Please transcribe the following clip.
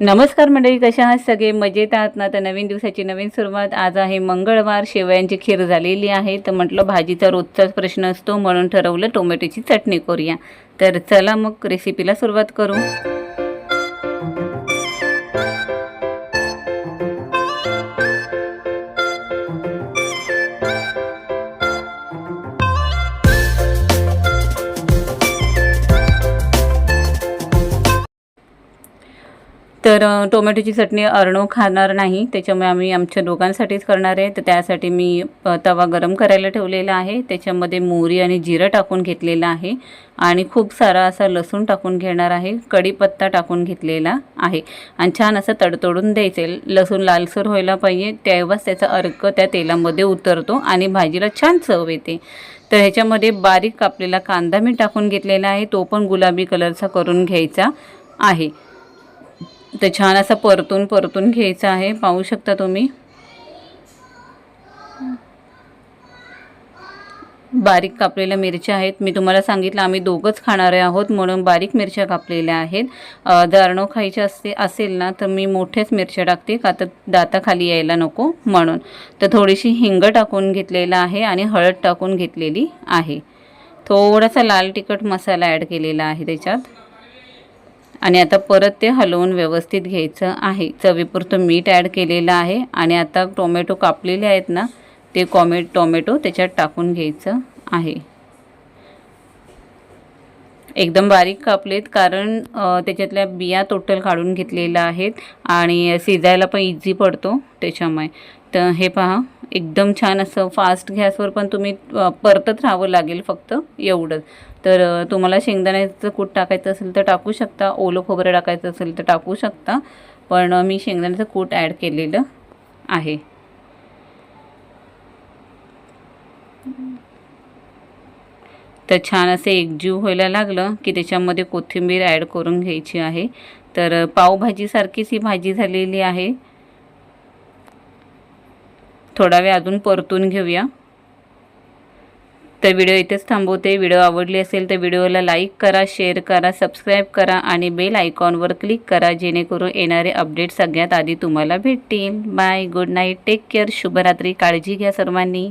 नमस्कार मंडळी कशा आहात सगळे? मजेत आहात ना? तर नवीन दिवसाची नवीन सुरुवात. आज आहे मंगळवार शेवयांची खीर झालेली आहे. तर म्हटलं भाजीचा रोजचाच प्रश्न असतो म्हणून ठरवलं टोमॅटोची चटणी करूया. तर चला मग रेसिपीला सुरुवात करू. तर टोमॅटोची चटणी अर्णव खाणार नाही. त्याच्यामुळे आम्ही आमच्या दोघांसाठीच करणार आहे. तर त्यासाठी मी तवा गरम करायला ठेवलेला आहे. त्याच्यामध्ये मोहरी आणि जिरं टाकून घेतलेलं आहे. आणि खूप सारा असा लसूण टाकून घेणार आहे. कढीपत्ता टाकून घेतलेला आहे. आणि छान असं तडतडून द्यायचे लसूण लालसर व्हायला पाहिजे. तेव्हाच त्याचा अर्क त्या तेलामध्ये उतरतो आणि भाजीला छान चव येते. तर ह्याच्यामध्ये बारीक कापलेला कांदा मी टाकून घेतलेला आहे. तो पण गुलाबी कलरचा करून घ्यायचा आहे. तर छान असा परतून परतून घ्यायचा आहे. पाहू शकता तुम्ही. बारीक कापलेल्या मिरच्या आहेत. मी तुम्हाला सांगितलं आम्ही दोघंच खाणारे आहोत म्हणून बारीक मिरच्या कापलेल्या आहेत. अ, खायचे असते असेल ना तर मी मोठ्याच मिरच्या टाकते का तर दाताखाली यायला नको म्हणून. तर थोडीशी हिंग टाकून घेतलेला आहे आणि हळद टाकून घेतलेली आहे. थोडासा लाल तिखट मसाला ॲड केलेला आहे त्याच्यात. आणि आता परत ते हलवून व्यवस्थित घ्यायचं आहे. चवीपुरतं मीठ ॲड केलेलं आहे आणि आता टोमॅटो कापलेले आहेत ना ते कॉमे टोमॅटो त्याच्यात टाकून घ्यायचं आहे. एकदम बारीक कापलेत कारण त्याच्यातल्या बिया टोटल काढून घेतलेल्या आहेत आणि शिजायला पण इझी पडतो त्याच्यामुळे. तर हे पहा एकदम छान असं फास्ट गॅसवर पण तुम्ही परतत राहावं लागेल फक्त एवढंच तर तुम्हाला शेंगदाण्याचं कूट टाकायचं असेल तर टाकू शकता ओलं खोबरं टाकायचं असेल तर टाकू शकता पण मी शेंगदाण्याचं कूट ॲड केलेलं आहे. तर छान असे एकजीव व्हायला लागलं की त्याच्यामध्ये कोथिंबीर ॲड करून घ्यायची आहे. तर पावभाजीसारखीच ही भाजी झालेली आहे. थोडा वेळ अजून परतून घेऊया. तर व्हिडिओ इथेच थांबवते. व्हिडिओ आवडली असेल तर व्हिडिओला लाईक करा शेअर करा सबस्क्राईब करा आणि बेल आयकॉनवर क्लिक करा जेणेकरून येणारे अपडेट सगळ्यात आधी तुम्हाला भेटतील. Bye good night take care शुभरात्री काळजी घ्या सर्वांनी.